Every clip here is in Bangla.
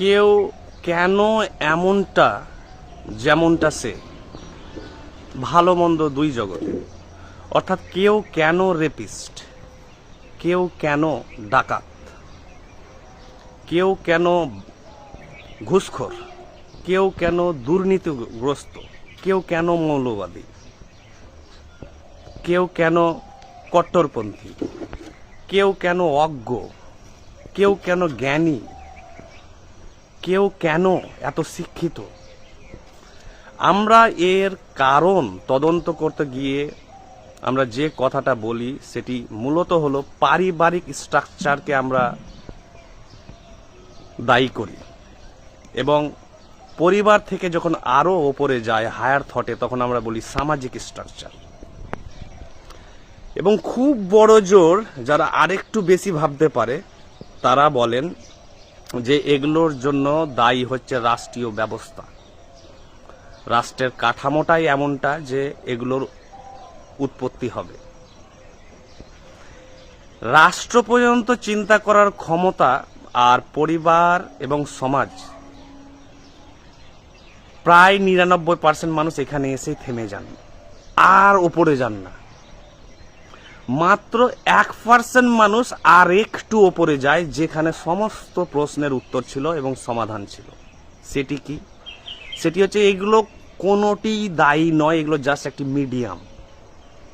কেউ কেন এমনটা, যেমনটা সে? ভালো মন্দ দুই জগতে। অর্থাৎ কেউ কেন রেপিস্ট কেউ কেন ডাকাত? কেউ কেন ঘুষখোর? কেউ কেন দুর্নীতিগ্রস্ত? কেউ কেন মৌলবাদী? কেউ কেন কট্টরপন্থী? কেউ কেন অজ্ঞ? কেউ কেন জ্ঞানী? কেউ কেন এত শিক্ষিত? আমরা এর কারণ তদন্ত করতে গিয়ে আমরা যে কথাটা বলি, সেটি মূলত হলো পারিবারিক স্ট্রাকচারকে আমরা দায়ী করি। এবং পরিবার থেকে যখন আরও ওপরে যায়, হায়ার থটে, তখন আমরা বলি সামাজিক স্ট্রাকচার। এবং খুব বড় জোর যারা আরেকটু বেশি ভাবতে পারে, তারা বলেন যে এগুলোর জন্য দায়ী হচ্ছে রাষ্ট্রীয় ব্যবস্থা। রাষ্ট্রের কাঠামোটাই এমনটা যে এগুলোর উৎপত্তি হবে। রাষ্ট্র পর্যন্ত চিন্তা করার ক্ষমতা আর পরিবার এবং সমাজ, প্রায় নিরানব্বই পার্সেন্ট মানুষ এখানে এসে থেমে যান। আর ওপরে যান না। মাত্র এক পার্সেন্ট মানুষ আর একটু ওপরে যায় যেখানে সমস্ত প্রশ্নের উত্তর ছিল এবং সমাধান ছিল। সেটি কি? সেটি হচ্ছে এগুলো কোনোটি দায়ী নয়, এগুলো জাস্ট একটি মিডিয়াম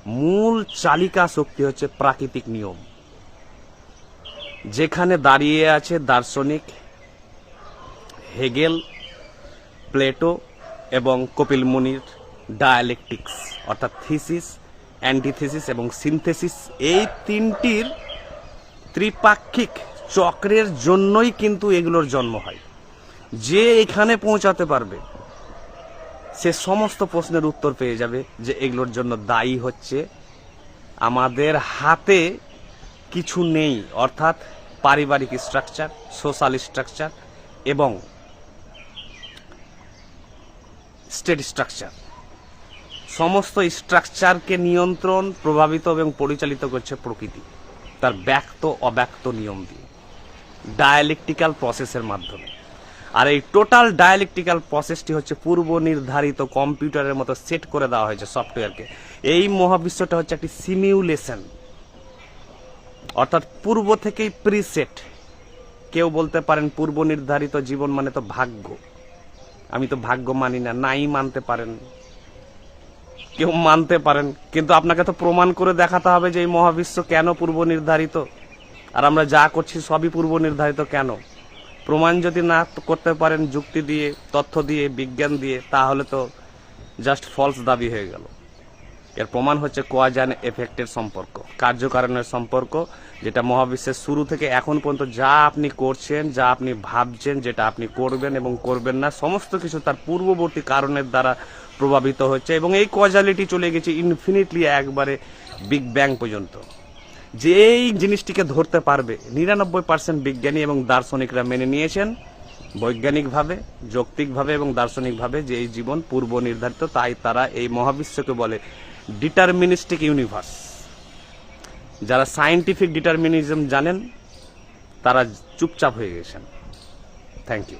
মূল চালিকা শক্তি হচ্ছে প্রাকৃতিক নিয়ম। যেখানে দাঁড়িয়ে আছে দার্শনিক হেগেল, প্লেটো এবং কপিল মুনির ডায়ালেকটিক্স অর্থাৎ থিসিস অ্যান্টিথিসিস এবং সিনথেসিস, এই তিনটির ত্রিপাক্ষিক চক্রের জন্যই কিন্তু এগুলোর জন্ম হয়। যে এখানে পৌঁছাতে পারবে, সে সমস্ত প্রশ্নের উত্তর পেয়ে যাবে যে এগুলোর জন্য দায়ী হচ্ছে। আমাদের হাতে কিছু নেই, অর্থাৎ পারিবারিক স্ট্রাকচার, সোশ্যাল স্ট্রাকচার এবং স্টেট স্ট্রাকচার। সমস্ত স্ট্রাকচারকে নিয়ন্ত্রণ, প্রভাবিত এবং পরিচালিত করছে প্রকৃতি। তার ব্যক্ত, অব্যক্ত নিয়ম দিয়ে। ডায়ালেকটিক্যাল প্রসেসের মাধ্যমে। আর এই টোটাল ডায়ালেকটিক্যাল প্রসেসটি হচ্ছে পূর্ব নির্ধারিত কম্পিউটারের মতো সেট করে দেওয়া হয়েছে সফটওয়্যারকে এই মহাবিশ্বটা হচ্ছে একটি সিমিউলেশন অর্থাৎ পূর্ব থেকেই প্রিসেট কেউ বলতে পারেন পূর্ব নির্ধারিত জীবন মানে তো ভাগ্য। আমি তো ভাগ্য মানি না, নাই মানতে পারেন। কেউ মানতে পারেন। কিন্তু আপনাকে তো প্রমাণ করে দেখাতে হবে যে এই মহাবিশ্ব কেন পূর্ব নির্ধারিত? আর আমরা যা করছি সবই পূর্ব নির্ধারিত কেন? প্রমাণ যদি না করতে পারেন যুক্তি দিয়ে, তথ্য দিয়ে, বিজ্ঞান দিয়ে, তাহলে তো জাস্ট ফলস দাবি হয়ে গেল। এর প্রমাণ হচ্ছে কোয়াজান এফেক্টের সম্পর্ক, কার্যকারণের সম্পর্ক, যেটা মহাবিশ্বের শুরু থেকে এখন পর্যন্ত যা আপনি করছেন, যা আপনি ভাবছেন, যেটা আপনি করবেন এবং করবেন না, সমস্ত কিছু তার পূর্ববর্তী কারণের দ্বারা প্রভাবিত হচ্ছে এবং এই কজালিটি চলে গেছে ইনফিনিটলি একবারে বিগ ব্যাং পর্যন্ত। যে এই জিনিসটিকে ধরতে পারবে, নিরানব্বই পার্সেন্ট বিজ্ঞানী এবং দার্শনিকরা মেনে নিয়েছেন বৈজ্ঞানিকভাবে, যৌক্তিকভাবে এবং দার্শনিকভাবে যে এই জীবন পূর্ব নির্ধারিত, তাই তারা এই মহাবিশ্বকে বলে ডিটারমিনিস্টিক ইউনিভার্স যারা সায়েন্টিফিক ডিটারমিনিজম জানেন, তারা চুপচাপ হয়ে গেছেন। Thank you